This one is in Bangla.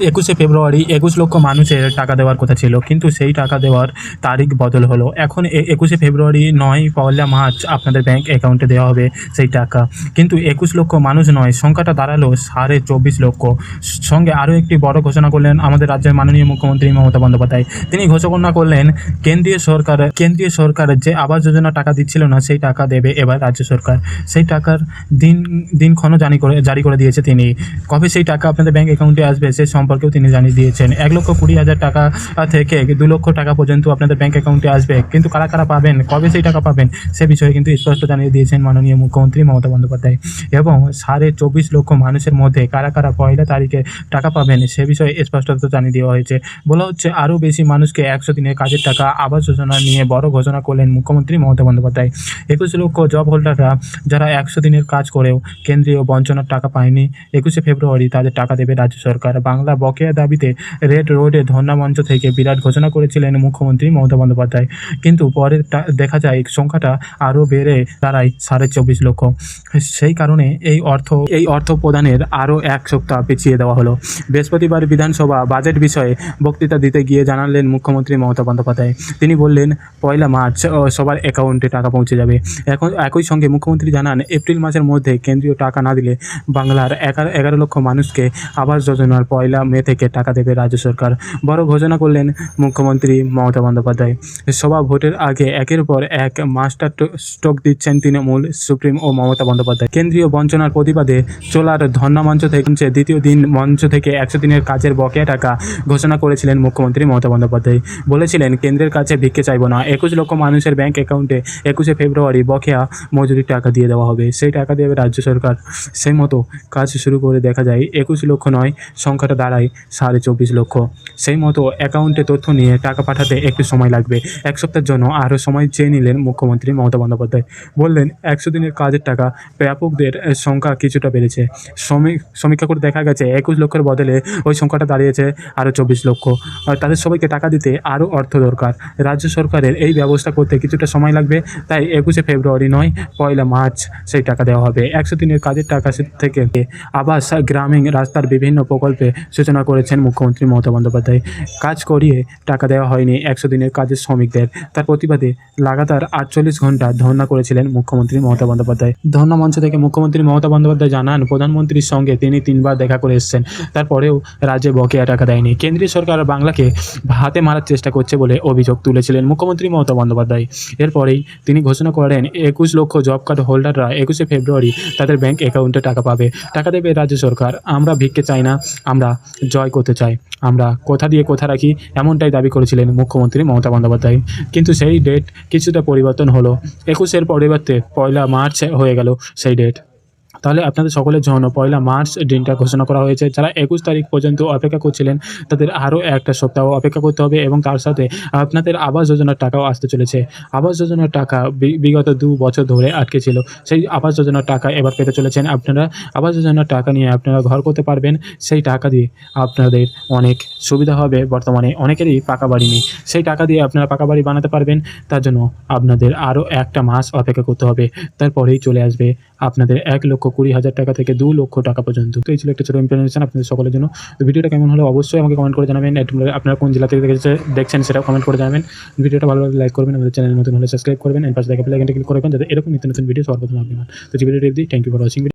একুশে ফেব্রুয়ারি একুশ লক্ষ মানুষের টাকা দেওয়ার কথা ছিল, কিন্তু সেই টাকা দেওয়ার তারিখ বদল হলো। এখন একুশে ফেব্রুয়ারি নয়, পয়লা মার্চ আপনাদের ব্যাংক অ্যাকাউন্টে দেওয়া হবে সেই টাকা। কিন্তু একুশ লক্ষ মানুষ নয়, সংখ্যাটা দাঁড়াল সাড়ে চব্বিশ লক্ষ। সঙ্গে আরও একটি বড় ঘোষণা করলেন আমাদের রাজ্যের মাননীয় মুখ্যমন্ত্রী মমতা বন্দ্যোপাধ্যায়। তিনি ঘোষণা করলেন, কেন্দ্রীয় সরকার কেন্দ্রীয় সরকার যে আবাস যোজনা টাকা দিচ্ছিল না, সেই টাকা দেবে এবার রাজ্য সরকার। সেই টাকার দিন দিনক্ষণও জারি করে জারি করে দিয়েছে তিনি। কবে সেই টাকা আপনাদের ব্যাংক অ্যাকাউন্টে আসবে, সে সম্পর্কেও তিনি জানিয়ে দিয়েছেন। এক লক্ষ কুড়ি হাজার টাকা থেকে দু লক্ষ টাকা পর্যন্ত আপনাদের ব্যাংক অ্যাকাউন্টে আসবে। কিন্তু কারা কারা পাবেন? কবে সেই টাকা পাবেন? সে বিষয়ে কিন্তু স্পষ্ট জানিয়ে দিয়েছেন মাননীয় মুখ্যমন্ত্রী মমতা বন্দ্যোপাধ্যায়। এবং সাড়ে চব্বিশ লক্ষ মানুষের মধ্যে কারা কারা পয়লা তারিখে টাকা পাবেন, সে বিষয়ে স্পষ্টত জানিয়ে দেওয়া হয়েছে। বলা হচ্ছে, আরও বেশি মানুষকে একশো দিনের কাজের টাকা, আবাস যোজনা নিয়ে বড় ঘোষণা করলেন মুখ্যমন্ত্রী মমতা বন্দ্যোপাধ্যায়। একুশ লক্ষ জব হোল্ডাররা যারা একশো দিনের কাজ করেও কেন্দ্রীয় বঞ্চনার টাকা পায়নি, একুশে ফেব্রুয়ারি তাদের টাকা দেবে রাজ্য সরকার। বাংলা বকেয়া দাবিতে রেড রোডে ধর্ণা মঞ্চ থেকে বিরাট ঘোষণা করেছিলেন মুখ্যমন্ত্রী মমতা বন্দ্যোপাধ্যায়। কিন্তু পরে দেখা যায়, সংখ্যাটা আরও বেড়ে দাঁড়ায় সাড়ে চব্বিশ লক্ষ। সেই কারণে এই অর্থ এই অর্থ প্রদানের আরও এক সপ্তাহ পিছিয়ে দেওয়া হলো। বৃহস্পতিবার বিধানসভা বাজেট বিষয়ে বক্তৃতা দিতে গিয়ে জানালেন মুখ্যমন্ত্রী মমতা বন্দ্যোপাধ্যায়। তিনি বললেন, পয়লা মার্চ সবার অ্যাকাউন্টে টাকা পৌঁছে যাবে। এখন একই সঙ্গে মুখ্যমন্ত্রী জানান, এপ্রিল মাসের মধ্যে কেন্দ্রীয় টাকা না দিলে বাংলার এগারো লক্ষ মানুষকে আবাস যোজনার পয়লা মে থেকে টাকা দেবে রাজ্য সরকার বড় ঘোষণা করলেন মুখ্যমন্ত্রী মমতা বন্দ্যোপাধ্যায়। সভা ভোটের আগে একের পর এক মাস্টার স্ট্রোক দিচ্ছেন তৃণমূল, সুপ্রিম ও মমতা বন্দ্যোপাধ্যায়। কেন্দ্রীয় বঞ্চনার প্রতিবাদে চোলার ধর্ণা মঞ্চ থেকে দ্বিতীয় দিন মঞ্চ থেকে একশো দিনের কাজের বকেয়া টাকা ঘোষণা করেছিলেন মুখ্যমন্ত্রী মমতা বন্দ্যোপাধ্যায়। বলেছিলেন, কেন্দ্রের কাছে ভিক্ষে চাইব না। একুশ লক্ষ মানুষের ব্যাংক অ্যাকাউন্টে একুশে ফেব্রুয়ারি বকেয়া মজুরির টাকা দিয়ে দেওয়া হবে। সেই টাকা দেবে রাজ্য সরকার সেই মতো কাজ শুরু করে দেখা যায়। একুশ লক্ষ নয়, সংখ্যাটা দাঁড়ায় সাড়ে চব্বিশ লক্ষ। সেই মতো অ্যাকাউন্টে তথ্য নিয়ে টাকা পাঠাতে একটু সময় লাগবে। এক সপ্তাহের জন্য আরও সময় চেয়ে নিলেন মুখ্যমন্ত্রী মমতা বন্দ্যোপাধ্যায়। বললেন, একশো দিনের কাজের টাকা ব্যাপকদের সংখ্যা কিছুটা বেড়েছে। শ্রমিক সমীক্ষা করে দেখা গেছে, একুশ লক্ষের বদলে ওই সংখ্যাটা দাঁড়িয়েছে আরও চব্বিশ লক্ষ। তাদের সবাইকে টাকা দিতে আরও অর্থ দরকার। রাজ্য সরকারের এই ব্যবস্থা করতে কিছুটা সময় লাগবে, তাই একুশে ফেব্রুয়ারি নয়, পয়লা মার্চ সেই টাকা দেওয়া হবে। একশো দিনের কাজের টাকা থেকে আবাস, গ্রামীণ রাস্তার বিভিন্ন প্রকল্পে সূচনা করেছেন মুখ্যমন্ত্রী মমতা বন্দ্যোপাধ্যায়। কাজ করিয়ে টাকা দেওয়া হয়নি একশো দিনের কাজের শ্রমিকদের। তার প্রতিবাদে লাগাতার আটচল্লিশ ঘণ্টা ধর্ণা করেছিলেন মুখ্যমন্ত্রী মমতা বন্দ্যোপাধ্যায়। ধর্ণা মঞ্চ থেকে মুখ্যমন্ত্রী মমতা বন্দ্যোপাধ্যায় জানান, প্রধানমন্ত্রীর সঙ্গে তিনি তিনবার দেখা করে এসেছেন। তারপরেও রাজ্যে বকেয়া টাকা দেয়নি। কেন্দ্রীয় সরকার বাংলাকে হাতে মারার চেষ্টা করছে বলে অভিযোগ তুলেছিলেন মুখ্যমন্ত্রী মমতা বন্দ্যোপাধ্যায়। এরপরেই তিনি ঘোষণা করেন, একুশ লক্ষ জব কার্ড হোল্ডাররা একুশে ফেব্রুয়ারি তাদের ব্যাংক অ্যাকাউন্টে টাকা পাবে। টাকা দেবে রাজ্য সরকার। আমরা ভিক্ষে চাই না, আমরা জয় করতে চাই আমরা কোথা দিয়ে কথা রাখি, এমনটাই দাবি করেছিলেন মুখ্যমন্ত্রী মমতা বন্দ্যোপাধ্যায়। কিন্তু সেই ডেট কিছুটা পরিবর্তন হলো। একুশের পরিবর্তে পয়লা মার্চ হয়ে গেল সেই ডেট তাহলে আপনাদের সকলের জন্য পয়লা মার্চ দিনটা ঘোষণা করা হয়েছে। যারা একুশ তারিখ পর্যন্ত অপেক্ষা করছিলেন, তাদের আরও একটা সপ্তাহ অপেক্ষা করতে হবে এবং তার সাথে আপনাদের আবাস যোজনার টাকাও আসতে চলেছে। আবাস যোজনার টাকা বিগত দু বছর ধরে আটকে ছিল। সেই আবাস যোজনার টাকা এবার পেতে চলেছেন আপনারা। আবাস যোজনার টাকা নিয়ে আপনারা ঘর করতে পারবেন। সেই টাকা দিয়ে আপনাদের অনেক সুবিধা হবে। বর্তমানে অনেকেরই পাকা বাড়ি নেই। সেই টাকা দিয়ে আপনারা পাকা বাড়ি বানাতে পারবেন। তার জন্য আপনাদের আরও একটা মাস অপেক্ষা করতে হবে। তারপরেই চলে আসবে আপনাদের এক লক্ষ কুড়ি হাজার টাকা থেকে দু লক্ষ টাকা পর্যন্ত। তো এই ছিল একটা ছোট ইনফরমেশন আপনাদের সকলের জন্য। তো ভিডিওটা কেমন হলো অবশ্যই আমাকে কমেন্ট করে জানাবেন। আপনারা- কোন জেলা থেকে দেখেছে- দেখছেন সেটা কমেন্ট করে জানাবেন। ভিডিওটা ভালো লাগলে লাইক করবেন, আমাদের চ্যানেল নতুন হলে সাবস্ক্রাইব করবেন এর পাশে দেখা প্লে ক্লিক করবেন যাতে এরকম নতুন নতুন ভিডিও সর্বপ্রথম আপনি পান। তো ভিডিও দিই থ্যাংক ইউ ফর ওয়াচিং